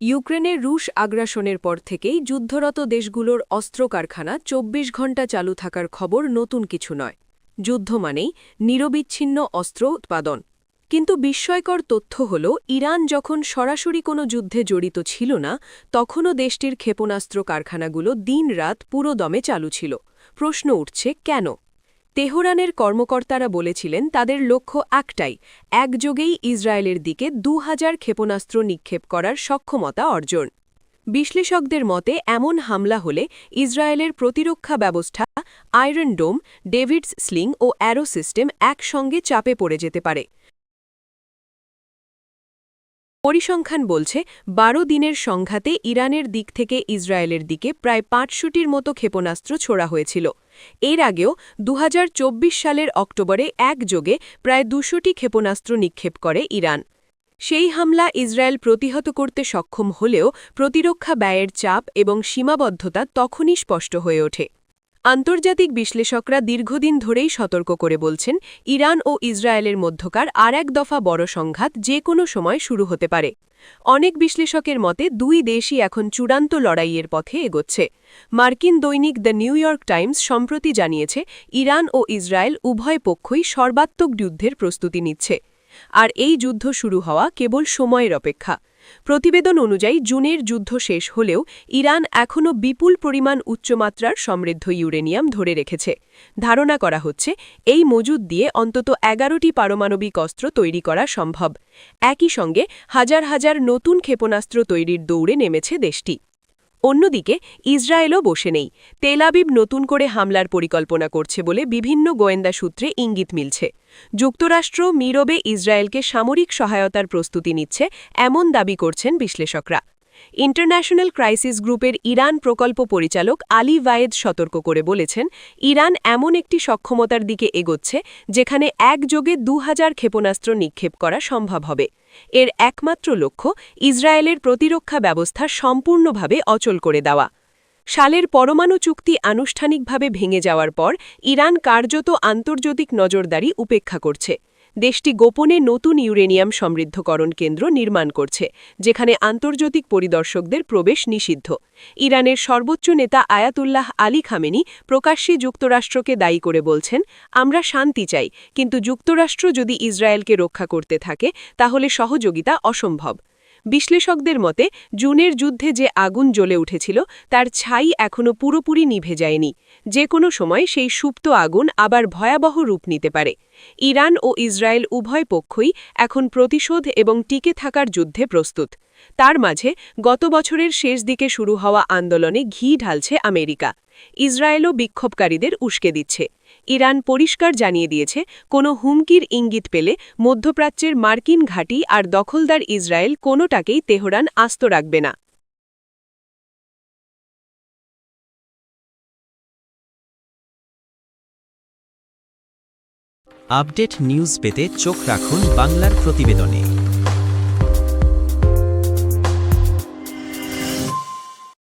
ইউক্রেনের রুশ আগ্রাসনের পর থেকেই যুদ্ধরত দেশগুলোর অস্ত্র কারখানা চব্বিশ ঘণ্টা চালু থাকার খবর নতুন কিছু নয়। যুদ্ধ মানেই নিরবিচ্ছিন্ন অস্ত্র উৎপাদন। কিন্তু বিস্ময়কর তথ্য হল, ইরান যখন সরাসরি কোনো যুদ্ধে জড়িত ছিল না, তখনও দেশটির ক্ষেপণাস্ত্র কারখানাগুলো দিনরাত পুরো দমে চালু ছিল। প্রশ্ন উঠছে, কেন? তেহরানের কর্মকর্তারা বলেছিলেন, তাদের লক্ষ্য একটাই, একযোগেই ইসরায়েলের দিকে দু হাজার ক্ষেপণাস্ত্র নিক্ষেপ করার সক্ষমতা অর্জন। বিশ্লেষকদের মতে, এমন হামলা হলে ইসরায়েলের প্রতিরক্ষা ব্যবস্থা, আয়রন ডোম, ডেভিডস স্লিং ও অ্যারো সিস্টেম একসঙ্গে চাপে পড়ে যেতে পারে। পরিসংখ্যান বলছে, বারো দিনের সংঘাতে ইরানের দিক থেকে ইসরায়েলের দিকে প্রায় পাঁচশোটির মতো ক্ষেপণাস্ত্র ছোড়া হয়েছিল। এর আগেও দুহাজার চব্বিশ সালের অক্টোবরে একযোগে প্রায় দুশোটি ক্ষেপণাস্ত্র নিক্ষেপ করে ইরান। সেই হামলা ইসরায়েল প্রতিহত করতে সক্ষম হলেও প্রতিরক্ষা ব্যয়ের চাপ এবং সীমাবদ্ধতা তখনই স্পষ্ট হয়ে ওঠে। আন্তর্জাতিক বিশ্লেষকরা দীর্ঘদিন ধরেই সতর্ক করে বলছেন, ইরান ও ইসরায়েলের মধ্যকার আর এক দফা বড় সংঘাত যে কোনো সময় শুরু হতে পারে। অনেক বিশ্লেষকের মতে, দুই দেশই এখন চূড়ান্ত লড়াইয়ের পথে এগোচ্ছে। মার্কিন দৈনিক দ্য নিউ ইয়র্ক টাইমস সম্প্রতি জানিয়েছে, ইরান ও ইসরায়েল উভয় পক্ষই সর্বাত্মক যুদ্ধের প্রস্তুতি নিচ্ছে। আর এই যুদ্ধ শুরু হওয়া কেবল সময়ের অপেক্ষা। প্রতিবেদন অনুযায়ী জুনের যুদ্ধ শেষ হলেও ইরান এখনও বিপুল পরিমাণ উচ্চমাত্রার সমৃদ্ধ ইউরেনিয়াম ধরে রেখেছে। ধারণা করা হচ্ছে, এই মজুদ দিয়ে অন্তত এগারোটি পারমাণবিক অস্ত্র তৈরি করা সম্ভব। একই সঙ্গে হাজার হাজার নতুন ক্ষেপণাস্ত্র তৈরির দৌড়ে নেমেছে দেশটি। অন্যদিকে, ইসরায়েলও বসে নেই। তেলাবিব নতুন করে হামলার পরিকল্পনা করছে বলে বিভিন্ন গোয়েন্দা সূত্রে ইঙ্গিত মিলছে। যুক্তরাষ্ট্র মিরবে ইসরায়েলকে সামরিক সহায়তার প্রস্তুতি নিচ্ছে, এমন দাবি করছেন বিশ্লেষকরা। ইন্টারন্যাশনাল ক্রাইসিস গ্রুপের ইরান প্রকল্প পরিচালক আলী ভায়েদ সতর্ক করে বলেছেন, ইরান এমন একটি সক্ষমতার দিকে এগোচ্ছে যেখানে একযোগে দু হাজার ক্ষেপণাস্ত্র নিক্ষেপ করা সম্ভব হবে। এর একমাত্র লক্ষ্য ইসরায়েলের প্রতিরক্ষা ব্যবস্থা সম্পূর্ণভাবে অচল করে দেওয়া। সালের পরমাণু চুক্তি আনুষ্ঠানিকভাবে ভেঙে যাওয়ার পর ইরান কার্যত আন্তর্জাতিক নজরদারি উপেক্ষা করছে। দেশটি গোপনে নতুন ইউরেনিয়াম সমৃদ্ধকরণ কেন্দ্র নির্মাণ করছে, যেখানে আন্তর্জাতিক পরিদর্শকদের প্রবেশ নিষিদ্ধ। ইরানের সর্বোচ্চ নেতা আয়াতুল্লাহ আলী খামেনি প্রকাশ্যে যুক্তরাষ্ট্রকে দায়ী করে বলছেন, আমরা শান্তি চাই, কিন্তু যুক্তরাষ্ট্র যদি ইসরায়েলকে রক্ষা করতে থাকে, তাহলে সহযোগিতা অসম্ভব। বিশ্লেষকদের মতে, জুনের যুদ্ধে যে আগুন জ্বলে উঠেছিল, তার ছাই এখনও পুরোপুরি নিভে যায়নি। যে কোনো সময় সেই সুপ্ত আগুন আবার ভয়াবহ রূপ নিতে পারে। ইরান ও ইসরায়েল উভয় পক্ষই এখন প্রতিশোধ এবং টিকে থাকার যুদ্ধে প্রস্তুত। তার মাঝে গত বছরের শেষ দিকে শুরু হওয়া আন্দোলনে ঘি ঢালছে আমেরিকা। ইসরায়েলও বিক্ষোভকারীদের উস্কে দিচ্ছে। ইরান পরিষ্কার জানিয়ে দিয়েছে, কোনো হুমকির ইঙ্গিত পেলে মধ্যপ্রাচ্যের মার্কিন ঘাঁটি আর দখলদার ইসরায়েল কোনোটাকেই তেহরান আস্ত রাখবে না। আপডেট নিউজ পেতে চোখ রাখুন বাংলার প্রতিবেদনে।